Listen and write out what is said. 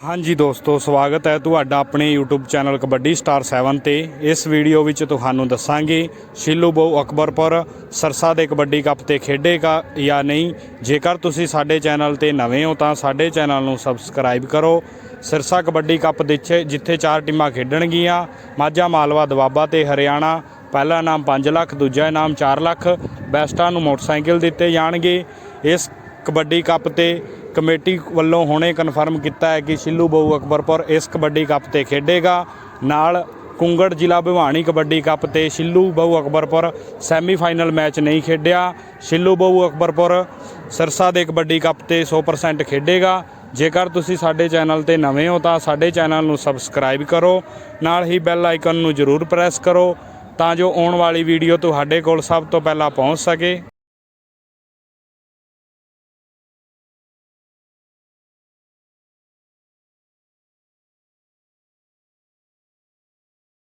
ਹਾਂਜੀ ਦੋਸਤੋ, ਸਵਾਗਤ ਹੈ ਤੁਹਾਡਾ ਆਪਣੇ YouTube ਚੈਨਲ ਕਬੱਡੀ ਸਟਾਰ 7 ਤੇ। ਇਸ ਵੀਡੀਓ ਵਿੱਚ ਤੁਹਾਨੂੰ ਦੱਸਾਂਗੇ ਸ਼ਿਲੂ ਬਹੁ ਅਕਬਰਪੁਰ ਸਰਸਾ ਦੇ ਕਬੱਡੀ ਕੱਪ ਤੇ ਖੇਡੇਗਾ ਜਾਂ ਨਹੀਂ। ਜੇਕਰ ਤੁਸੀਂ ਸਾਡੇ ਚੈਨਲ ਤੇ ਨਵੇਂ ਹੋ ਤਾਂ ਸਾਡੇ ਚੈਨਲ ਨੂੰ ਸਬਸਕ੍ਰਾਈਬ ਕਰੋ। ਸਿਰਸਾ ਕਬੱਡੀ ਕੱਪ ਦੇ ਜਿੱਥੇ ਚਾਰ ਟੀਮਾਂ ਖੇਡਣਗੀਆਂ, ਮਾਝਾ ਮਾਲਵਾ ਦਵਾਬਾ ਤੇ ਹਰਿਆਣਾ, ਪਹਿਲਾ ਇਨਾਮ 5 ਲੱਖ, ਦੂਜਾ ਇਨਾਮ 4 ਲੱਖ, ਬੈਸਟਾਂ ਨੂੰ ਮੋਟਰਸਾਈਕਲ ਦਿੱਤੇ ਜਾਣਗੇ। ਇਸ ਕਬੱਡੀ ਕੱਪ ਤੇ ਕਮੇਟੀ ਵੱਲੋਂ ਹੁਣੇ ਕਨਫਰਮ ਕੀਤਾ ਹੈ ਕਿ ਸ਼ਿੱਲੂ ਬਹੁ ਅਕਬਰਪੁਰ ਇਸ ਕਬੱਡੀ ਕੱਪ ਤੇ ਖੇਡੇਗਾ। ਨਾਲ ਕੁੰਗੜ ਜ਼ਿਲ੍ਹਾ ਭਿਵਾਨੀ ਕਬੱਡੀ ਕੱਪ ਤੇ ਸ਼ਿੱਲੂ ਬਹੁ ਅਕਬਰਪੁਰ ਸੈਮੀਫਾਈਨਲ ਮੈਚ ਨਹੀਂ ਖੇਡਿਆ। ਸ਼ਿੱਲੂ ਬਹੁ ਅਕਬਰਪੁਰ ਸਰਸਾ ਦੇ ਕਬੱਡੀ ਕੱਪ ਤੇ 100% ਖੇਡੇਗਾ। ਜੇਕਰ ਤੁਸੀਂ ਸਾਡੇ ਚੈਨਲ ਤੇ ਨਵੇਂ ਹੋ ਤਾਂ ਸਾਡੇ ਚੈਨਲ ਨੂੰ ਸਬਸਕ੍ਰਾਈਬ ਕਰੋ। ਨਾਲ ਹੀ ਬੈਲ ਆਈਕਨ ਨੂੰ ਜ਼ਰੂਰ ਪ੍ਰੈਸ ਕਰੋ ਤਾਂ ਜੋ ਆਉਣ ਵਾਲੀ ਵੀਡੀਓ ਤੁਹਾਡੇ ਕੋਲ ਸਭ ਤੋਂ ਪਹਿਲਾਂ ਪਹੁੰਚ ਸਕੇ।